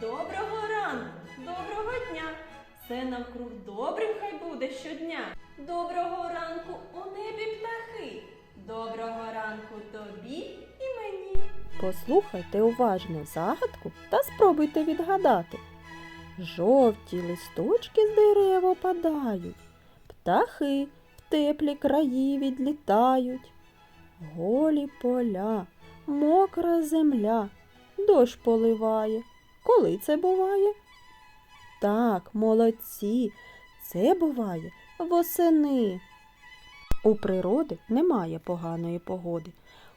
Доброго ранку, доброго дня. Все навкруг добрим хай буде щодня. Доброго ранку у небі птахи. Доброго ранку тобі і мені. Послухайте уважно загадку та спробуйте відгадати. Жовті листочки з дерев опадають, птахи в теплі краї відлітають. Голі поля, мокра земля, дощ поливає. Коли це буває? Так, молодці, це буває восени. У природи немає поганої погоди.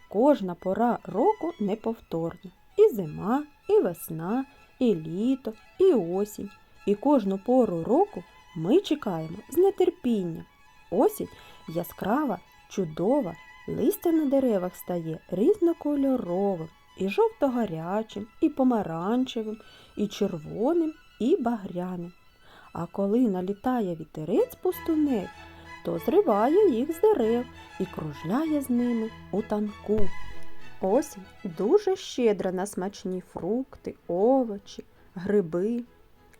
Кожна пора року неповторна. І зима, і весна, і літо, і осінь. І кожну пору року ми чекаємо з нетерпінням. Осінь яскрава, чудова, листя на деревах стає різнокольоровим, і жовто-гарячим, і помаранчевим, і червоним, і багряним. А коли налітає вітерець пустунець, то зриває їх з дерев і кружляє з ними у танку. Осінь дуже щедра на смачні фрукти, овочі, гриби.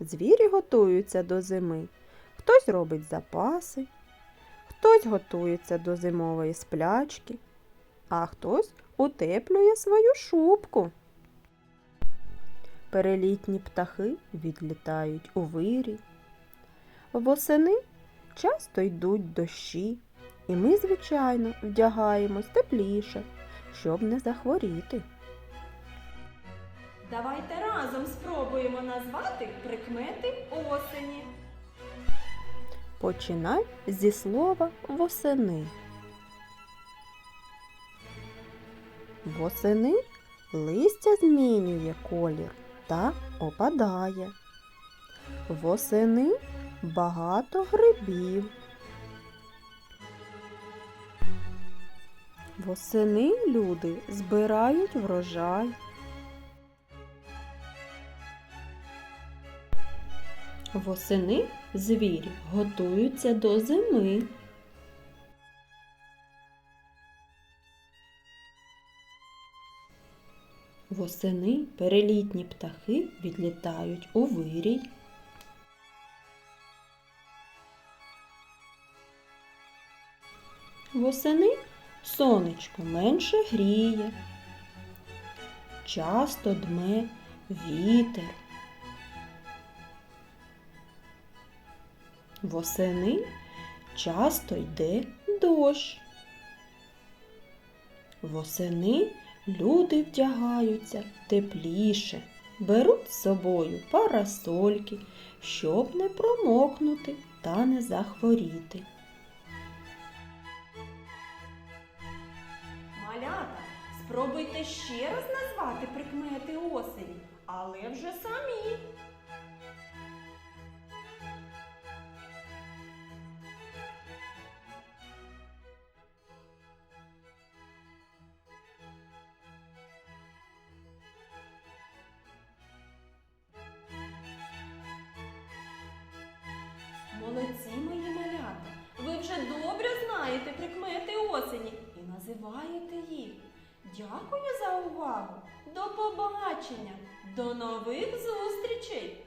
Звірі готуються до зими. Хтось робить запаси, хтось готується до зимової сплячки, а хтось утеплює свою шубку. Перелітні птахи відлітають у вирій. Восени часто йдуть дощі, і ми, звичайно, вдягаємось тепліше, щоб не захворіти. Давайте разом спробуємо назвати прикмети осені. Починай зі слова восени. Восени листя змінює колір та опадає. Восени багато грибів. Восени люди збирають врожай. Восени звірі готуються до зими. Восени перелітні птахи відлітають у вирій. Восени сонечко менше гріє, часто дме вітер. Восени часто йде дощ. Восени люди вдягаються тепліше, беруть з собою парасольки, щоб не промокнути та не захворіти. Малята, спробуйте ще раз назвати прикмети осені, але вже самі. Молодці мої малята! Ви вже добре знаєте прикмети осені і називаєте їх. Дякую за увагу! До побачення! До нових зустрічей!